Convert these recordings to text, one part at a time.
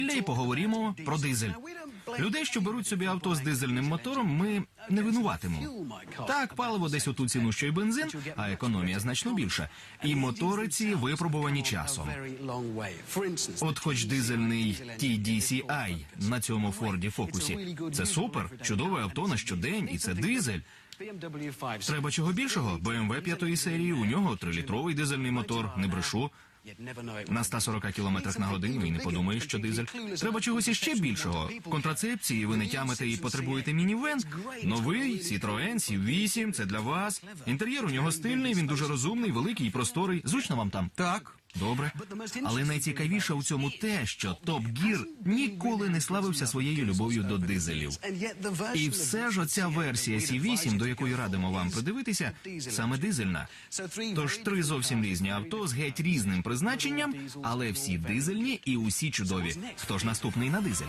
і поговоримо про дизель. Людей, що беруть собі авто з дизельним мотором, ми не винуватимо. Так, паливо десь у ту ціну, що й бензин, а економія значно більша. І мотори ці випробувані часом. От хоч дизельний TDCi на цьому Форді Фокусі. Це супер, чудове авто на щодень, і це дизель. Треба чого більшого? BMW п'ятої серії, у нього трилітровий дизельний мотор, не брешу. На 140 км на годину і не подумаєш, що дизель. Треба чогось іще більшого. Контрацепції ви не тямите і потребуєте мінівен. Новий Citroen C8, це для вас. Інтер'єр у нього стильний, він дуже розумний, великий і просторий. Зручно вам там? Так. Добре. Але найцікавіше у цьому те, що Топ Гір ніколи не славився своєю любов'ю до дизелів. І все ж оця версія C8, до якої радимо вам придивитися, саме дизельна. Тож три зовсім різні авто з геть різним призначенням, але всі дизельні і усі чудові. Хто ж наступний на дизель?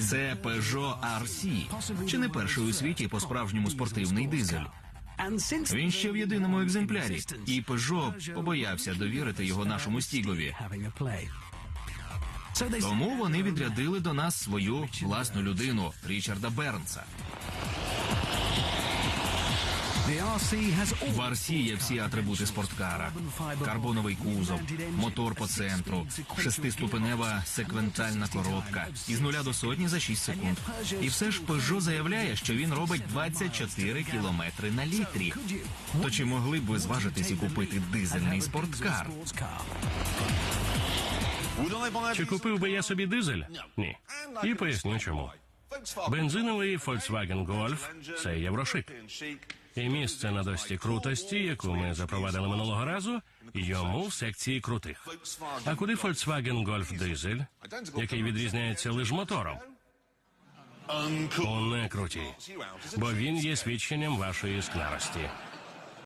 Це Peugeot RC. Чи не перший у світі по справжньому спортивний дизель? Він ще в єдиному екземплярі, і Пежо побоявся довірити його нашому стігові. Тому вони відрядили до нас свою власну людину Річарда Бернса. В Арсі є всі атрибути спорткара: карбоновий кузов, мотор по центру, шестиступенева секвентальна коробка із нуля до сотні за 6 секунд. І все ж Peugeot заявляє, що він робить 24 кілометри на літрі. То чи могли б ви зважитись і купити дизельний спорткар? Чи купив би я собі дизель? Ні. І поясню чому. Бензиновий Volkswagen Golf – це єврошик. І місце на дості крутості, яку ми запровадили минулого разу, йому в секції крутих. А куди Volkswagen Golf дизель, який відрізняється лише мотором? У некруті, бо він є свідченням вашої скнарості.